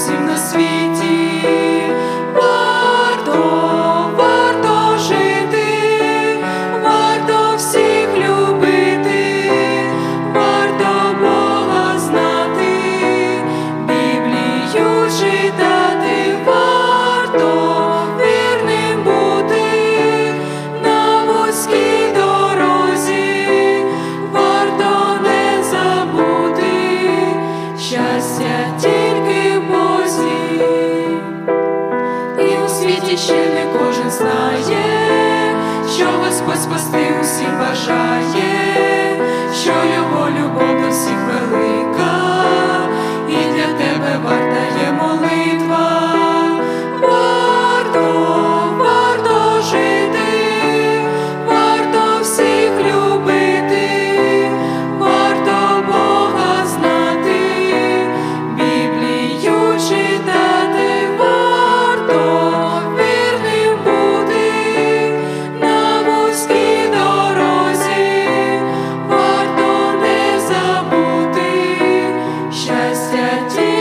усім на світі. Варто, варто жити, варто всіх любити, варто Бога знати, Біблію читати, варто вірним бути на вузькій дорозі, варто не забути щастя світі ще не кожен знає, що Господь спасти усіх бажає, що його любов до всіх велика, щастя